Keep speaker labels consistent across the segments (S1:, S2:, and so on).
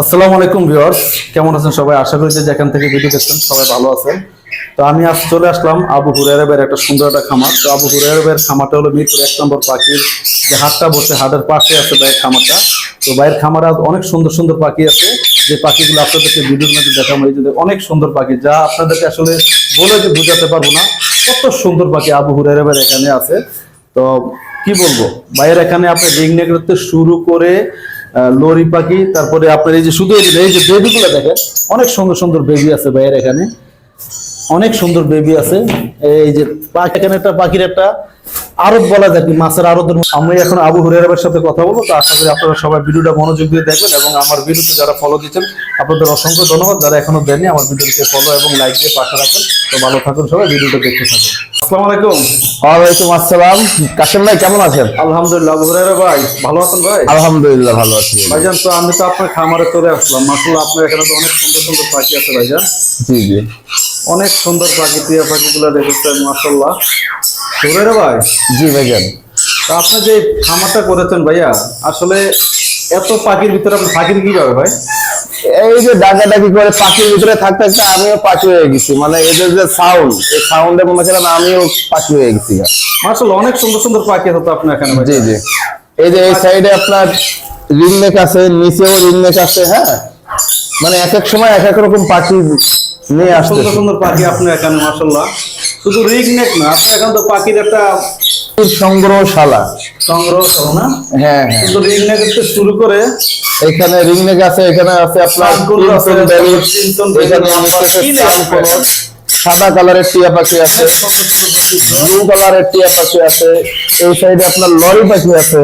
S1: আসসালামু আলাইকুম ভিউয়ার্স, কেমন আছেন সবাই? আশা করি যেখান থেকে ভিডিও দেখছেন সবাই ভালো আছেন। তো আমি আজ চলে আসলাম আবু হুরাইরাবের একটা সুন্দর একটা খামার। তো আবু হুরাইরাবের খামারটা হলো মিরপুর এক নম্বর পাখির যে হাটটা বসে, হাটের পাশে আছে ভাইয়ের খামারটা। তো ভাইয়ের খামারে আজ অনেক সুন্দর সুন্দর পাখি আছে। যে পাখিগুলো আপনাদেরকে ভিডিওর মধ্যে দেখাবো, এই যে অনেক সুন্দর পাখি। যা আপনাদেরকে আসলে বলে যে বোঝাতে পারব না, কত সুন্দর পাখি আবু হুরাইরাবের এখানে আছে। তো কি বলব? ভাইয়ের এখানে আপনি রিং নেক শুরু করে লরি পাখি, তারপরে আপনার এই যে শুধু এই যে- বেবিগুলো দেখেন, অনেক সুন্দর সুন্দর বেবি আছে ভাইয়ের এখানে। অনেক সুন্দর বেবি আছে। এই যে এখানে একটা পাখির একটা আরত বলা যায় মাছের আরতের আমি এখন আবু হুরেরাবের সাথে কথা বলব, তো আশা করি আপনারা সবাই ভিডিওটা মনোযোগ দিয়ে দেখবেন এবং আমার ভিডিওতে যারা ফলো দিচ্ছেন আপনাদের অসংখ্য ধন্যবাদ। যারা এখনও দেননি, আমার ভিডিওটিকে ফলো এবং লাইক দিয়ে পাশে রাখবেন। তো ভালো থাকুন সবাই, ভিডিওটা দেখতে থাকুন। আসসালামু আলাইকুম।
S2: ওয়ালাইকুম আসসালাম। কাশেম ভাই কেমন আছেন?
S1: আলহামদুলিল্লাহ ভাই ভালো আছেন ভাই?
S2: আলহামদুলিল্লাহ ভালো আছি।
S1: ভাইজান তো আমি তো আপনার খামারে চলে আসলাম। আপনার এখানে তো অনেক সুন্দর সুন্দর পাখি আছে ভাইজান।
S2: জি জি।
S1: অনেক সুন্দর পাখি টিয়া পাখিগুলো দেখেছেন ভাই?
S2: জি ভাইজান।
S1: তা আপনি যে খামারটা করেছেন ভাইয়া আসলে এত পাখির ভিতরে আপনি পাখির কীভাবে ভাই?
S2: এই যে ডাকাডাকি করে পাখির ভিতরে থাকতে থাকতে আমিও পাখি হয়ে গেছি। মানে এদের যে সাউন্ড এই সাউন্ডে মনে ছিলাম আমিও পাখি হয়ে গেছি
S1: মাসাল্লাহ অনেক সুন্দর সুন্দর পাখি আছে তো আপনার এখানে
S2: জি জি। এই যে এই সাইডে আপনার রিংনেক আছে নিচেও রিংনেক আছে হ্যাঁ? মানে এক এক সময় এক এক রকম পাখি নিয়ে আসতে
S1: সুন্দর সুন্দর পাখি আপনার এখানে মাসাল্লাহ শুধু রিগ নেক না আপনার এখন তো পাখির একটা
S2: সংগ্রহশালা।
S1: সংগ্রহ করো না?
S2: হ্যাঁ হ্যাঁ।
S1: শুধু রিগ নেক থেকে শুরু করে
S2: এখানে আছে এখানে আছে আপনার এখানে আছে
S1: কি
S2: সাদা কালারের টিয়া পাখি আছে। ব্লু কালারের টিয়া পাখি আছে এই সাইডে আপনার লরি পাখি আছে।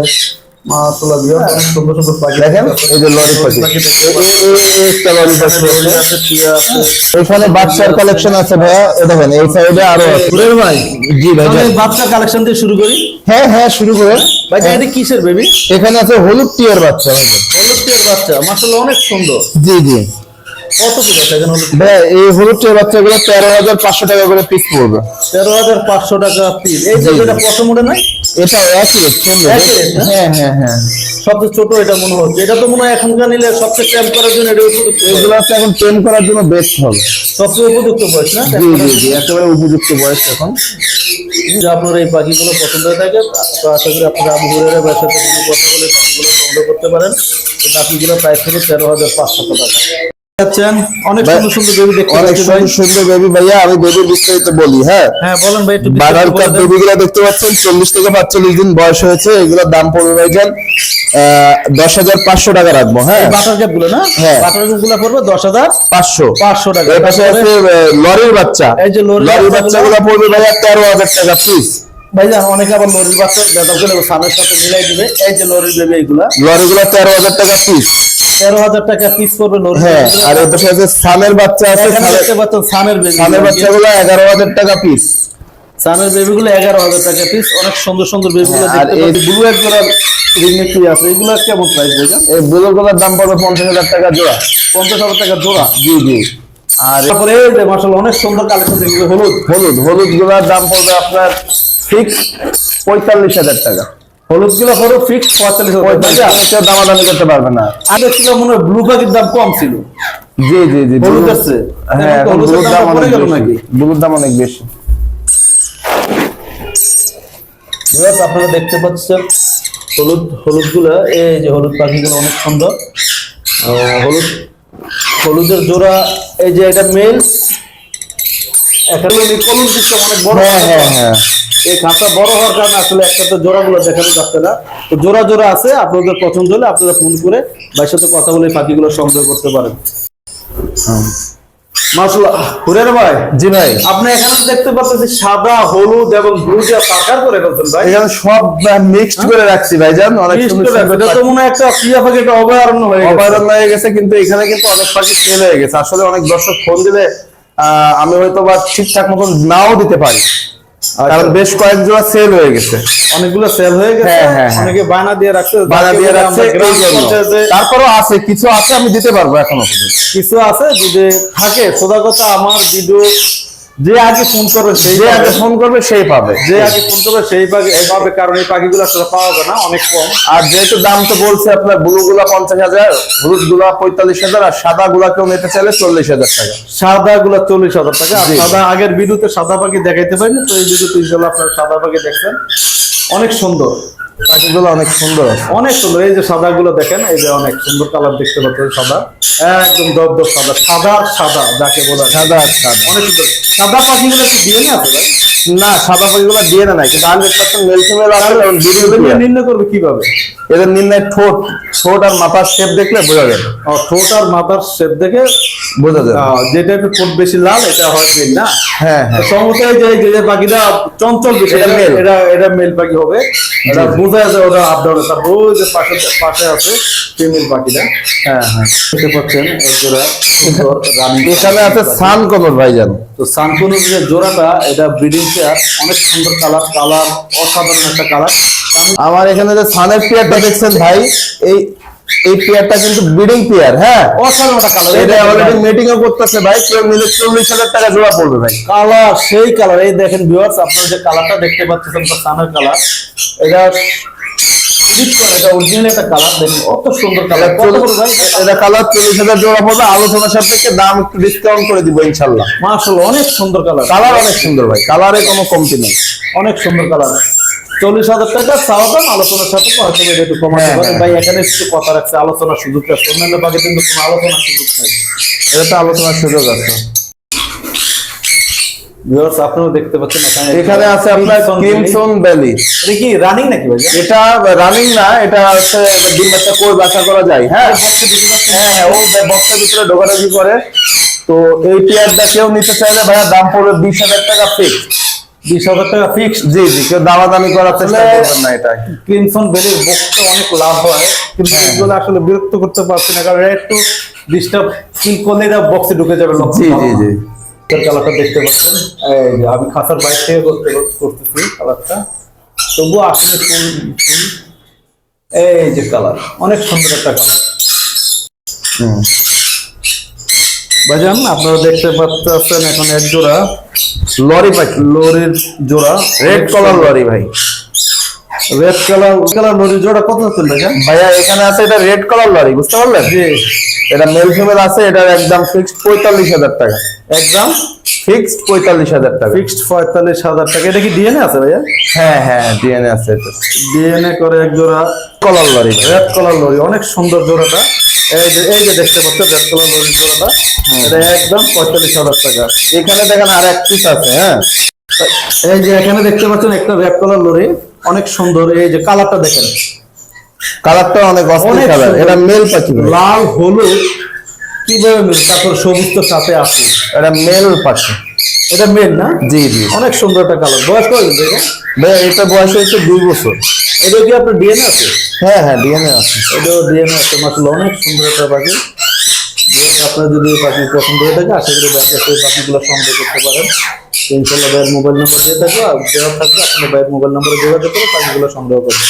S2: এখানে বাচ্চার কালেকশন আছে ভাইয়া দেখেন এই সাইডে আরও আছে।
S1: ভাই
S2: জি ভাই
S1: তাহলে বাচ্চা কালেকশন দিয়ে শুরু করি।
S2: হ্যাঁ হ্যাঁ শুরু করে।
S1: ভাই এটা কিসের বেবি
S2: এখানে আছে হলুদ টিয়ার বাচ্চা।
S1: হলুদ টিয়ার বাচ্চা মাশাআল্লাহ অনেক সুন্দর।
S2: জি জি। এই হলুদ বাচ্চাগুলো তেরো হাজার পাঁচশো টাকা করে পিস পড়বে।
S1: তেরো হাজার পাঁচশো টাকা পিস এই যে। এটা
S2: এটা একই? হ্যাঁ হ্যাঁ হ্যাঁ।
S1: সবচেয়ে ছোট এটা মনে হচ্ছে। এটা তো মনে হয় এখনকার নিলে সবচেয়ে করার জন্য এটা উপযুক্ত।
S2: এগুলো হচ্ছে এখন ট্রেন করার জন্য বেস্ট হবে।
S1: সবচেয়ে উপযুক্ত বয়স না?
S2: জি জি জি একেবারে উপযুক্ত বয়স এখন।
S1: যে আপনার এই পাখিগুলো পছন্দ হয়ে থাকে। তো আশা করি আপনারা আবু হুরের ব্যবসাতে কোনো কথা বলে পাখিগুলো সংগ্রহ করতে পারেন। এই পাখিগুলো প্রাইস হলো তেরো হাজার পাঁচশো টাকা। অনেক সুন্দর সুন্দর বেবি দেখতে
S2: অনেক সুন্দর সুন্দর বেবি ভাইয়া আমি বেবির বিস্তারিত বলি হ্যাঁ?
S1: হ্যাঁ বলেন ভাই একটু
S2: কাপ। দেখতে পাচ্ছেন চল্লিশ থেকে পাঁচচল্লিশ দিন বয়স হয়েছে এগুলোর দাম পড়বে ভাইজান দশ হাজার পাঁচশো টাকা রাখব হ্যাঁ?
S1: বাটার ক্যাপগুলো না?
S2: হ্যাঁ।
S1: বাটার ক্যাপগুলো পড়বে দশ হাজার
S2: পাঁচশো।
S1: পাঁচশো টাকা।
S2: এর পাশে আছে লরির বাচ্চা।
S1: এই যে লরির বাচ্চাগুলো-
S2: বাচ্চাগুলো পড়বে ভাইয়া তেরো হাজার টাকা পিস
S1: ভাই জান অনেকে আবার লরির বাচ্চা করে সাথে মিলাই দিবে। এই যে লরির বেবি এইগুলা
S2: লরিগুলো তেরো হাজার টাকা পিস
S1: তেরো হাজার টাকা পিস করবে
S2: হ্যাঁ আর এর পাশে সানের বাচ্চা আছে সানের-
S1: সানের
S2: বাচ্চাগুলো এগারো হাজার টাকা পিস
S1: সানের এগারো হাজার টাকা পিস অনেক সুন্দর সুন্দর
S2: হ্যাঁ, আর এই-
S1: ব্লু এক জোড়া আছে? এগুলো কেমন প্রাইস ভাইজান
S2: এই বুলোগুলোর দাম পড়বে পঞ্চাশ হাজার টাকা জোড়া।
S1: পঞ্চাশ হাজার টাকা জোড়া?
S2: জি জি। আর
S1: তারপরে এই যে মাসাল অনেক সুন্দর কালেকশন হলুদ।
S2: হলুদ হলুদগুলার দাম পড়বে আপনার ফিক্স পঁয়তাল্লিশ হাজার টাকা।
S1: হলুদগুলো হলো ফিক্স পঁয়তাল্লিশ
S2: পঁয়তাল্লিশ। দামাদামি করতে পারবে না।
S1: আগে ছিল মনে হয় ব্লু পাখির দাম কম ছিল।
S2: জি জি জি
S1: হলুদ আছে।
S2: হ্যাঁ দাম অনেক বেশি।
S1: নাকি
S2: দাম অনেক বেশি।
S1: আপনারা দেখতে পাচ্ছেন হলুদ হলুদগুলা এই যে হলুদ পাখিগুলো অনেক সুন্দর। হলুদ হলুদের জোড়া এই যে এটা মেল এখানে কলম দিচ্ছে অনেক বড়।
S2: হ্যাঁ হ্যাঁ হ্যাঁ।
S1: এই খাঁচা বড় হওয়ার কারণে আসলে একটা তো জোড়াগুলো দেখানো যাচ্ছে না। তো জোড়া জোড়া আছে আপনাদের পছন্দ হলে আপনারা ফোন করে ভাইয়ের সাথে কথা বলে পাখিগুলো সংগ্রহ করতে পারেন। ভাই।
S2: জি ভাই।
S1: আপনি এখানে দেখতে পাচ্ছেন সাদা হলুদ এবং করে ভাই।
S2: এখানে সব মিক্সড করে রাখছি ভাইজান অনেক সুন্দর
S1: তো মনে একটা অভয়ারণ্য হয়ে গেছে।
S2: হয়ে কিন্তু এখানে কিন্তু অনেক পাখি সেল হয়ে গেছে। আসলে অনেক দর্শক ফোন দিলে আহ, আমি হয়তো বা ঠিকঠাক মতন নাও দিতে পারি। কারণ বেশ কয়েক জোড়া সেল হয়ে গেছে।
S1: অনেকগুলো সেল হয়ে গেছে।
S2: হ্যাঁ, হ্যাঁ, হ্যাঁ।
S1: অনেকে বায়না দিয়ে রাখছে
S2: বায়না দিয়ে রাখছে তারপরও আছে কিছু আছে আমি দিতে পারব এখনও
S1: কিছু আছে যদি থাকে সোজা কথা আমার ভিডিও যে আগে ফোন করবে সেই
S2: যে আগে ফোন করবে সেই পাবে।
S1: যে আগে ফোন করবে সেই পাবে। কারণ এই পাখিগুলো আসলে পাওয়া যায় না অনেক কম।
S2: আর যেহেতু দাম তো বলছে আপনার ব্লু গুলা পঞ্চাশ হাজার হলুদগুলা পঁয়তাল্লিশ হাজার আর সাদা গুলা কেউ নিতে চাইলে চল্লিশ হাজার টাকা।
S1: সাদা গুলো চল্লিশ হাজার টাকা। সাদা আগের ভিডিওতে সাদা পাখি দেখাইতে পারিনি তো এই ভিডিওতে ইনশাল্লাহ আপনারা সাদা পাখি দেখছেন। অনেক সুন্দর।
S2: পাখিগুলো অনেক সুন্দর আছে।
S1: অনেক সুন্দর। এই যে সাদা গুলো দেখেন এই যে অনেক সুন্দর কালার দেখতে পাচ্ছেন সাদা। একদম দব দব সাদা সাদা সাদা যাকে বলা
S2: সাদা সাদা।
S1: অনেক সুন্দর। সাদা পাখিগুলো কি দিয়ে না আছে ভাই?
S2: না সাদা পাখিগুলো দিয়ে না কিন্তু হান্ড্রেড পার্সেন্ট মেল ফিমেল আছে এবং
S1: নিয়ে নির্ণয় করবে কীভাবে?
S2: এদের নির্ণয় ঠোঁট ঠোঁট আর মাথার শেপ দেখলে বোঝা যাবে
S1: ঠোঁট আর মাথার শেপ দেখে
S2: বোঝা
S1: যেটা একটু ঠোঁট বেশি লাল এটা হয় মেল না?
S2: হ্যাঁ হ্যাঁ।
S1: সমতায় যে যে যে পাখিটা চঞ্চল বেশি
S2: এটা
S1: এটা এটা এটা মেল পাখি হবে। এটা বোঝা যায় ওটা আপ ডাউন তারপর ওই যে পাশে পাশে আছে ফিমেল পাখিটা।
S2: হ্যাঁ হ্যাঁ।
S1: দেখতে পাচ্ছেন জোড়া সুন্দর রানিং
S2: এখানে আছে সান কলর ভাইজান।
S1: তো সানকুনুর যে জোড়াটা এটা ব্রিডিং পেয়ার অনেক সুন্দর কালার কালার অসাধারণ একটা কালার
S2: আমার এখানে যে সানের পেয়ারটা দেখছেন ভাই এই এই পেয়ারটা কিন্তু ব্রিডিং পেয়ার হ্যাঁ?
S1: অসাধারণ কালার
S2: এটা অলরেডি মিটিং ও করতেছে ভাই কেউ নিলে চল্লিশ হাজার টাকা জোড়া পড়বে ভাই।
S1: কালার সেই কালার এই দেখেন ভিউয়ার্স আপনারা যে কালারটা দেখতে পাচ্ছেন তো সানের কালার এটা edit এটা অরিজিনাল একটা কালার দেখেন কত সুন্দর কালার কত বড় ভাই
S2: এটা। কালার চল্লিশ হাজার জোড়া পড়বে আলোচনার সাপেক্ষে দাম একটু ডিসকাউন্ট করে দিব ইনশাল্লাহ
S1: মাশাআল্লাহ অনেক সুন্দর কালার
S2: কালার অনেক সুন্দর ভাই কালারে কোনো কমতি নেই।
S1: অনেক সুন্দর কালার চল্লিশ হাজার টাকা চাওয়া দাম আলোচনার সাথে হয়তো একটু কমাতে
S2: হ্যাঁ, হ্যাঁ।
S1: ভাই এখানে একটু কথা রাখছে আলোচনার সুযোগ আছে। অন্যান্য বাকি কিন্তু কোনো আলোচনার সুযোগ নাই।
S2: এটা তো আলোচনার সুযোগ আছে।
S1: আপনারা দেখতে পাচ্ছেন এখানে
S2: আছে আপনার ক্রিমসন ভ্যালি
S1: এটা কি রানিং নাকি ভাই?
S2: এটা রানিং না এটা হচ্ছে ডিম বাচ্চা কই বাচ্চা করা যায় হ্যাঁ? হ্যাঁ হ্যাঁ ও বক্সের ভিতরে ঢোকাঢুকি করে। তো এই পেয়ারটা কেউ নিতে চাইলে ভাইয়া দাম পড়বে বিশ হাজার টাকা ফিক্স
S1: বিশ হাজার টাকা ফিক্সড
S2: জি জি কেউ দামাদামি করার চেষ্টা করবেন না এটা
S1: ক্রিমসন বেলির বক্সটা অনেক লাভ হয় কিন্তু
S2: হ্যাঁ।
S1: এগুলো আসলে বিরক্ত করতে পারছি না কারণ একটু ডিস্টার্ব ফিল করলে এটা বক্সে ঢুকে যাবে
S2: জি জি। জি।
S1: কালারটা দেখতে পাচ্ছেন। এই আমি খাতার বাইরে থেকে করতে করতেছি কালারটা তবুও আসলে ফুল ফুল এই যে কালার অনেক সুন্দর একটা কালার
S2: হুম।
S1: ভাইজান আপনারা দেখতে পাচ্ছেন এখন এক জোড়া।
S2: লরি পাখি
S1: লরির জোড়া।
S2: রেড কালার লরি ভাই।
S1: রেড কালার কালার লরির জোড়া কত হচ্ছেন
S2: ভাইয়া? এখানে আছে এটা রেড কালার লরি বুঝতে পারলেন?
S1: জি।
S2: এটা মেল ফিমেল আছে এটার একদম ফিক্সড পঁয়তাল্লিশ হাজার টাকা।
S1: একদম।
S2: ফিক্সড পঁয়তাল্লিশ হাজার টাকা।
S1: ফিক্সড পঁয়তাল্লিশ হাজার টাকা। এটা কি ডিএনএ আছে ভাইয়া?
S2: হ্যাঁ হ্যাঁ ডিএনএ আছে
S1: ডিএনএ করে এক জোড়া
S2: colour lory.
S1: Red colour lory. অনেক সুন্দর জোড়াটা। এই যে এই যে দেখতে পাচ্ছেন রেড কালার লরির জোড়াটা। এটা একদম পঁয়তাল্লিশ হাজার টাকা।
S2: এখানে দেখেন আর এক পিস আছে হ্যাঁ?
S1: এই যে এখানে দেখতে পাচ্ছেন একটা রেড কালার লরি। অনেক সুন্দর। এই যে কালারটা দেখেন।
S2: কালারটা অনেক
S1: অনেক
S2: কালার। এটা মেল পাখি
S1: লাল হলুদ। কীভাবে মিল? তারপর সবুজ তো সাথে আছে।
S2: এটা মেল পাখি।
S1: এটা মেল না?
S2: জি জি।
S1: অনেক সুন্দর একটা কালার বয়স কত এটা?
S2: ভাই এটা বয়স হয়েছে দুই বছর।
S1: এটা কি আপনার ডিএনএ আছে?
S2: হ্যাঁ হ্যাঁ ডিএনএ আছে।
S1: এটাও ডিএনএ আছে। মাত্র অনেক সুন্দর একটা পাখি। আপনার যদি এই পাখি পছন্দ হয়ে থাকে আশা করি ব্যাংকে সেই পাখিগুলো সংগ্রহ করতে পারেন। ইনশাল্লাহ ভাইয়ের মোবাইল নম্বর দিয়ে থাকবে। আর দেওয়া থাকবে আপনার ভাইয়ের মোবাইল নম্বরে যোগাযোগ করে পাখিগুলো সংগ্রহ করবেন।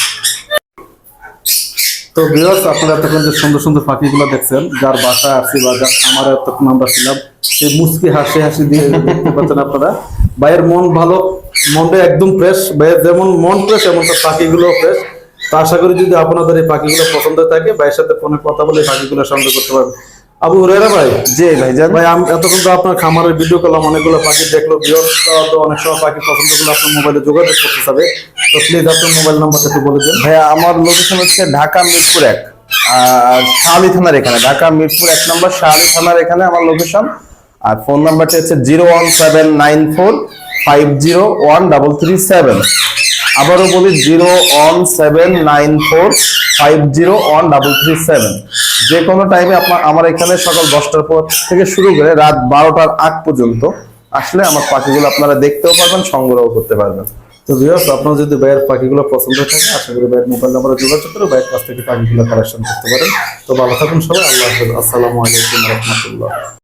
S1: তো বিরস আপনারা এতক্ষণ যে সুন্দর সুন্দর পাখিগুলো দেখছেন, যার বাসা আসছি বা যার আমার এতক্ষণ আমরা ছিলাম সেই মুসকি হাসি হাসি দিয়ে দেখতে পাচ্ছেন আপনারা। ভাইয়ের মন ভালো, মনটা একদম ফ্রেশ ভাইয়ের যেমন মন ফ্রেশ এমন তার পাখিগুলো ফ্রেশ তা আশা করি যদি আপনাদের এই পাখিগুলো পছন্দ থাকে, ভাইয়ের সাথে ফোনে কথা বলে পাখিগুলো সংগ্রহ করতে পারবেন। আবু হুরেরা ভাই?
S2: জি ভাই জান
S1: ভাই আমি এতক্ষণ তো আপনার খামারের ভিডিও করলাম অনেকগুলো পাখি দেখল। তো অনেক সময় পাখি পছন্দ করলে আপনার মোবাইলে যোগাযোগ করতে হবে। তো প্লিজ আপনার মোবাইল নাম্বারটা একটু বলে দেন।
S2: ভাইয়া আমার লোকেশন হচ্ছে ঢাকা মিরপুর এক। আর শাহালি থানার এখানে ঢাকা মিরপুর এক নম্বর শাহালি থানার এখানে আমার লোকেশন আর ফোন নাম্বারটা হচ্ছে zero one seven nine four five zero one double three seven আবারও বলি zero one seven nine four five zero one double three seven. যে কোনো টাইমে আপনার, আমার এখানে সকাল দশটার পর থেকে শুরু করে রাত বারোটার আগ পর্যন্ত আসলে আমার পাখিগুলো আপনারা দেখতেও পারবেন সংগ্রহ করতে পারবেন।
S1: তো ভিউয়ার্স আপনার যদি ভাইয়ের পাখিগুলো পছন্দ থাকে, আশা করি ভাইয়ের মোবাইল নাম্বারে যোগাযোগ করে ভাইয়ের কাছ থেকে পাখিগুলো কালেকশন করতে পারেন। তো ভালো থাকুন সবাই, আল্লাহ হাফেজ। আসসালামু আলাইকুম রহমতুল্লাহ।